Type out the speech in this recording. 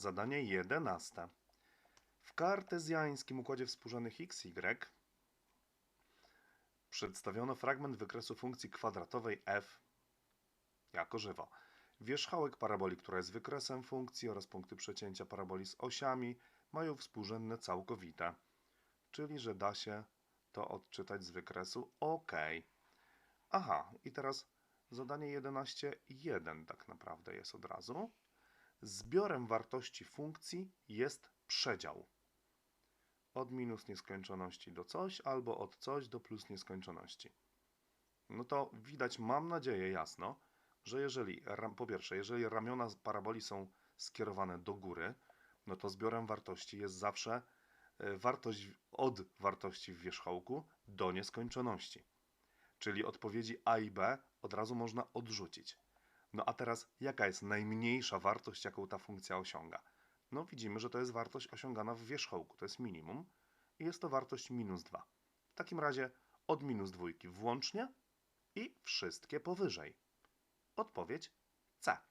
Zadanie 11. W kartezjańskim układzie współrzędnych x, y przedstawiono fragment wykresu funkcji kwadratowej f jako żywo. Wierzchołek paraboli, która jest wykresem funkcji oraz punkty przecięcia paraboli z osiami mają współrzędne całkowite, czyli że da się to odczytać z wykresu OK. Aha, i teraz zadanie 11.1 tak naprawdę jest od razu. Zbiorem wartości funkcji jest przedział. Od minus nieskończoności do coś, albo od coś do plus nieskończoności. No to widać, mam nadzieję, jasno, że jeżeli, po pierwsze, jeżeli ramiona paraboli są skierowane do góry, no to zbiorem wartości jest zawsze e, wartość od wartości w wierzchołku do nieskończoności. Czyli odpowiedzi A i B od razu można odrzucić. No a teraz, jaka jest najmniejsza wartość, jaką ta funkcja osiąga? No widzimy, że to jest wartość osiągana w wierzchołku, to jest minimum i jest to wartość minus 2. W takim razie od minus dwójki włącznie i wszystkie powyżej. Odpowiedź C.